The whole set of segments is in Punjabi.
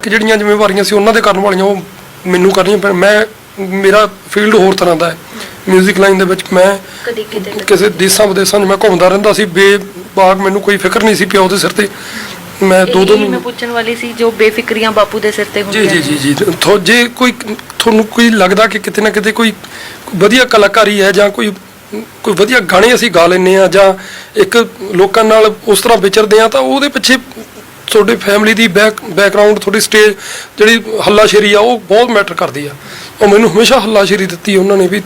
ਕਿ ਜਿਹੜੀਆਂ ਜ਼ਿੰਮੇਵਾਰੀਆਂ ਸੀ ਉਹਨਾਂ ਦੇ ਕਰਨ ਵਾਲੀਆਂ ਉਹ ਮੈਨੂੰ ਕਰਨੀਆਂ ਪੈਣ ਮੈਂ ਮੇਰਾ ਫੀਲਡ ਹੋਰ ਤਰ੍ਹਾਂ ਦਾ ਹੈ। 뮤직 ਲਾਈਨ ਦੇ ਵਿੱਚ ਮੈਂ ਕਦੀ ਕਿਤੇ ਕਦੀ ਕਿਸੇ ਦੇਸਾਂ ਵਿਦੇਸਾਂ 'ਚ ਮੈਂ ਘੁੰਮਦਾ ਰਹਿੰਦਾ ਸੀ। ਬੇਬਾਗ ਮੈਨੂੰ ਕੋਈ ਫਿਕਰ ਨਹੀਂ ਸੀ ਪਿਓ ਦੇ ਸਿਰ ਤੇ। ਮੈਂ ਦੋ ਦੋ ਮੈਂ ਪੁੱਛਣ ਵਾਲੀ ਸੀ ਜੋ ਬੇਫਿਕਰੀਆਂ ਬਾਪੂ ਦੇ ਸਿਰ ਤੇ ਜੀ ਹੁੰਦੀਆਂ ਜੀ ਜੀ ਜੀ ਥੋ ਜੇ ਕੋਈ ਤੁਹਾਨੂੰ ਕੋਈ ਲੱਗਦਾ ਕਿ ਕਿਤੇ ਨਾ ਕਿਤੇ ਕੋਈ ਵਧੀਆ ਕਲਾਕਾਰੀ ਹੈ ਜਾਂ ਕੋਈ ਕੋਈ ਵਧੀਆ ਗਾਣੇ ਅਸੀਂ ਗਾ ਲੈਂਦੇ ਆ ਜਾਂ ਇੱਕ ਲੋਕਾਂ ਨਾਲ ਉਸ ਤਰ੍ਹਾਂ ਵਿਚਰਦੇ ਆ ਤਾਂ ਉਹਦੇ ਪਿੱਛੇ ਤੁਹਾਡੇ ਫੈਮਿਲੀ ਦੀ ਬੈਕ ਬੈਕਗ੍ਰਾਉਂਡ ਤੁਹਾਡੀ ਸਟੇਜ ਜਿਹੜੀ ਹੱਲਾਸ਼ੇਰੀ ਆ ਉਹ ਬਹੁਤ ਮੈਟਰ ਕਰਦੀ ਆ। ਉਹ ਮੈਨੂੰ ਹਮੇਸ਼ਾ ਹੱਲਾਸ਼ੇਰੀ ਦਿੱਤੀ ਉਹਨਾਂ ਨੇ ਵੀ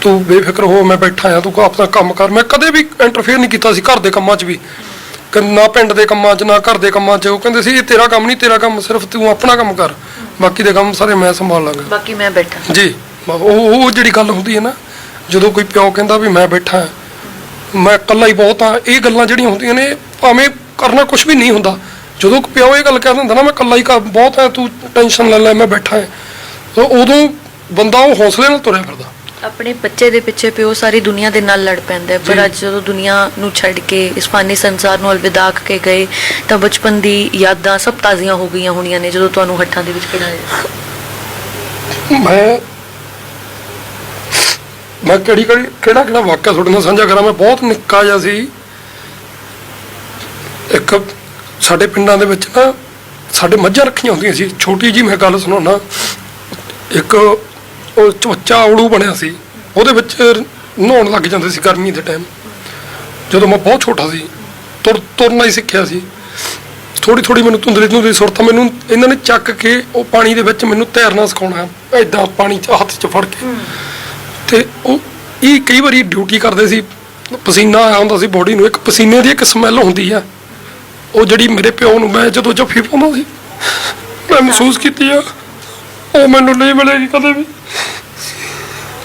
ਤੂੰ ਬੇਫਿਕਰ ਹੋ ਮੈਂ ਬੈਠਾ ਆ ਤੂੰ ਆਪਣਾ ਕੰਮ ਕਰ। ਮੈਂ ਕਦੇ ਵੀ ਇੰਟਰਫੇਅਰ ਨਹੀਂ ਕੀਤਾ ਸੀ ਘਰ ਦੇ ਕੰਮਾਂ 'ਚ ਵੀ। ਨਾ ਪਿੰਡ ਦੇ ਕੰਮਾਂ 'ਚ ਨਾ ਘਰ ਦੇ ਕੰਮਾਂ 'ਚ। ਉਹ ਕਹਿੰਦੇ ਸੀ ਇਹ ਤੇਰਾ ਕੰਮ ਨਹੀਂ ਤੇਰਾ ਕੰਮ ਸਿਰਫ ਤੂੰ ਆਪਣਾ ਕੰਮ ਕਰ। ਬਾਕੀ ਦੇ ਕੰਮ ਸਾਰੇ ਮੈਂ ਸੰਭਾਲ ਲਾਂਗਾ। ਬਾਕੀ ਮੈਂ ਬੈਠਾ। ਜੀ ਉਹ ਉਹ ਜਿਹੜੀ ਗੱਲ ਹੁੰਦੀ ਹੈ ਨਾ ਜਦੋਂ ਕੋਈ ਪਿਓ ਕਹਿੰਦਾ ਵੀ ਮੈਂ ਬੈਠਾ ਮੈਂ ਇਕੱਲਾ ਹੀ ਬਹੁਤ ਆ ਇਹ ਗੱਲਾਂ ਜਿਹੜੀਆਂ ਹੁੰਦੀਆਂ ਨੇ ਭਾਵੇਂ ਕਰਨਾ ਕੁਝ ਵੀ ਨਹੀਂ ਹੁੰਦਾ। ਜਦੋਂ ਪਿਓ ਇਹ ਗੱਲ ਕਹਿ ਦਿੰਦਾ ਨਾ ਮੈਂ ਇਕੱਲਾ ਹੀ ਘਰ ਬਹੁਤ ਆ ਤੂੰ ਟੈਨਸ਼ਨ ਲੈ ਲੈ ਮੈਂ ਬੈਠਾ ਹਾਂ ਤਾਂ ਉਦੋਂ ਬੰਦਾ ਉਹ ਹੌਸਲੇ ਨਾਲ ਤੁਰਿਆ ਫਿਰਦਾ। ਆਪਣੇ ਬੱਚੇ ਦੇ ਪਿੱਛੇ ਪਿਓ ਸਾਰੀ ਦੁਨੀਆ ਦੇ ਨਾਲ ਲੜ ਪੈਂਦਾ ਹੈ। ਪਰ। ਅੱਜ ਜਦੋਂ ਦੁਨੀਆ ਨੂੰ ਛੱਡ ਕੇ ਇਸ ਫਾਨੀ ਸੰਸਾਰ ਨੂੰ ਅਲਵਿਦਾ ਕਹਿ ਕੇ ਗਏ ਤਾਂ ਬਚਪਨ ਦੀ ਯਾਦਾਂ ਸਭ ਤਾਜ਼ੀਆਂ ਹੋ ਗਈਆਂ ਹੋਣੀਆਂ ਨੇ ਜਦੋਂ ਤੁਹਾਨੂੰ ਹੱਥਾਂ ਦੇ ਵਿੱਚ ਖਿਡਾਇਆ ਮੈਂ ਮੈਂ ਕਿਹੜੀ ਕਿਹੜੀ ਕਿਹੜਾ ਕਿਹੜਾ ਵਾਕਿਆ ਤੁਹਾਡੇ ਨਾਲ ਸਾਂਝਾ ਕਰਾਂ? ਮੈਂ ਬਹੁਤ ਨਿੱਕਾ ਜਿਹਾ ਸੀ। ਇੱਕ ਸਾਡੇ ਪਿੰਡਾਂ ਦੇ ਵਿੱਚ ਨਾ ਸਾਡੇ ਮੱਝਾਂ ਰੱਖੀਆਂ ਹੁੰਦੀਆਂ ਸੀ। ਛੋਟੀ ਜੀ ਮੈਂ ਗੱਲ ਸੁਣਾਉਣਾ ਇੱਕ ਉਹ ਚਵੱਚਾ ਔੜੂ ਬਣਿਆ ਸੀ। ਉਹਦੇ ਵਿੱਚ ਨਹਾਉਣ ਲੱਗ ਜਾਂਦੇ ਸੀ ਗਰਮੀ ਦੇ ਟਾਈਮ ਜਦੋਂ ਮੈਂ ਬਹੁਤ ਛੋਟਾ ਸੀ ਤੁਰ ਤੁਰਨਾ ਹੀ ਸਿੱਖਿਆ ਸੀ। ਥੋੜੀ ਥੋੜੀ ਮੈਨੂੰ ਧੁੰਦਲੀ ਧੁੰਦਲੀ ਸੁਰਤ ਮੈਨੂੰ ਇਹਨਾਂ ਨੇ ਚੱਕ ਕੇ ਉਹ ਪਾਣੀ ਦੇ ਵਿੱਚ ਮੈਨੂੰ ਤੈਰਨਾ ਸਿਖਾਉਣਾ ਐਦਾਂ ਪਾਣੀ ਚ ਹੱਥ 'ਚ ਫੜ ਕੇ। ਤੇ ਉਹ ਇਹ ਕਈ ਵਾਰੀ ਡਿਊਟੀ ਕਰਦੇ ਸੀ। ਪਸੀਨਾ ਹੁੰਦਾ ਸੀ ਬੋਡੀ ਨੂੰ। ਇੱਕ ਪਸੀਨੇ ਦੀ ਇੱਕ ਸਮੈਲ ਹੁੰਦੀ ਆ। ਉਹ ਜਿਹੜੀ ਮੇਰੇ ਪਿਓ ਨੂੰ ਮੈਂ ਜਦੋਂ ਜੱਫੀ ਪਾਉਂਦਾ ਸੀ ਮੈਂ ਮਹਿਸੂਸ ਕੀਤੀ ਆ ਉਹ ਮੈਨੂੰ ਨਹੀਂ ਮਿਲੇਗੀ ਕਦੇ ਵੀ।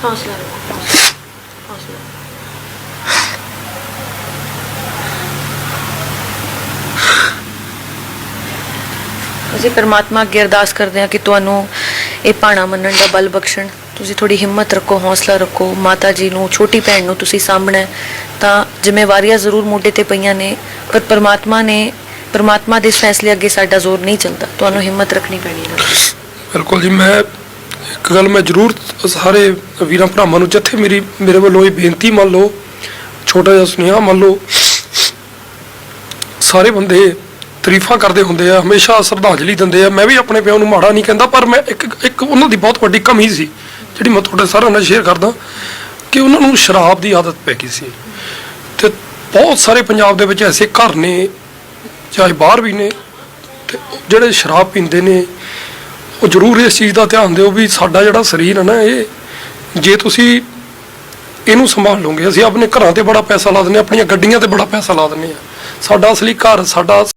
ਹੌਸਲਾ ਰੱਖੋ ਹੌਸਲਾ ਅਸੀਂ ਪਰਮਾਤਮਾ ਅੱਗੇ ਅਰਦਾਸ ਕਰਦੇ ਹਾਂ ਕਿ ਤੁਹਾਨੂੰ ਇਹ ਪਾਣਾ ਮੰਨਣ ਦਾ ਬਲ ਬਖਸ਼ਣ। ਤੁਸੀਂ ਥੋੜੀ ਹਿੰਮਤ ਰੱਖੋ ਹੌਸਲਾ ਰੱਖੋ। ਮਾਤਾ ਜੀ ਨੂੰ ਛੋਟੀ ਭੈਣ ਨੂੰ ਤੁਸੀਂ ਸਾਹਮਣਾ ਤਾਂ ਜ਼ਿੰਮੇਵਾਰੀਆਂ ਜ਼ਰੂਰ ਮੋਢੇ ਤੇ ਪਈਆਂ ਨੇ ਪਰ ਪਰਮਾਤਮਾ ਨੇ ਪਰਮਾਤਮਾ ਦੇ ਫੈਸਲੇ ਅੱਗੇ ਸਾਡਾ ਜ਼ੋਰ ਨਹੀਂ ਚੱਲਦਾ। ਤੁਹਾਨੂੰ ਹਿੰਮਤ ਰੱਖਣੀ ਪੈਣੀ ਹੈ। ਬਿਲਕੁਲ ਜੀ, ਮੈਂ ਇੱਕ ਗੱਲ ਮੈਂ ਜ਼ਰੂਰ ਸਾਰੇ ਵੀਰਾਂ ਭਰਾਵਾਂ ਨੂੰ ਜਿੱਥੇ ਮੇਰੀ, ਮੇਰੇ ਵੱਲੋਂ ਇਹ ਬੇਨਤੀ ਮੰਨ ਲਓ, ਛੋਟਾ ਜਿਹਾ ਸੁਨੇਹਾ ਮੰਨ ਲਓ, ਸਾਰੇ ਬੰਦੇ ਤਾਰੀਫਾਂ ਕਰਦੇ ਹੁੰਦੇ ਆ, ਹਮੇਸ਼ਾ ਸ਼ਰਧਾਂਜਲੀ ਦਿੰਦੇ ਆ। ਮੈਂ ਵੀ ਆਪਣੇ ਪਿਓ ਨੂੰ ਮਾੜਾ ਨਹੀਂ ਕਹਿੰਦਾ, ਪਰ ਮੈਂ ਇੱਕ ਇੱਕ ਉਹਨਾਂ ਦੀ ਬਹੁਤ ਵੱਡੀ ਕਮੀ ਸੀ, ਜਿਹੜੀ ਮੈਂ ਤੁਹਾਡੇ ਸਾਰਿਆਂ ਨਾਲ ਸ਼ੇਅਰ ਕਰਦਾ, ਕਿ ਉਹਨਾਂ ਨੂੰ ਸ਼ਰਾਬ ਦੀ ਆਦਤ ਪੈ ਗਈ ਸੀ। ਤੇ ਬਹੁਤ ਸਾਰੇ ਪੰਜਾਬ ਦੇ ਵਿੱਚ ਐਸੇ ਘਰ ਨੇ ਚਾਹੇ ਬਾਹਰ ਵੀ ਨੇ, ਤੇ ਜਿਹੜੇ ਸ਼ਰਾਬ ਪੀਂਦੇ ਨੇ, ਉਹ ਜ਼ਰੂਰ ਇਸ ਚੀਜ਼ ਦਾ ਧਿਆਨ ਦਿਓ ਵੀ ਸਾਡਾ ਜਿਹੜਾ ਸਰੀਰ ਹੈ ਨਾ, ਇਹ ਜੇ ਤੁਸੀਂ ਇਹਨੂੰ ਸੰਭਾਲ ਲਓਗੇ, ਅਸੀਂ ਆਪਣੇ ਘਰਾਂ ਤੇ ਬੜਾ ਪੈਸਾ ਲਾ ਦਿੰਦੇ ਹਾਂ, ਆਪਣੀਆਂ ਗੱਡੀਆਂ ਤੇ ਬੜਾ ਪੈਸਾ ਲਾ ਦਿੰਦੇ ਆ ਸਾਡਾ ਅਸਲੀ ਘਰ, ਸਾਡਾ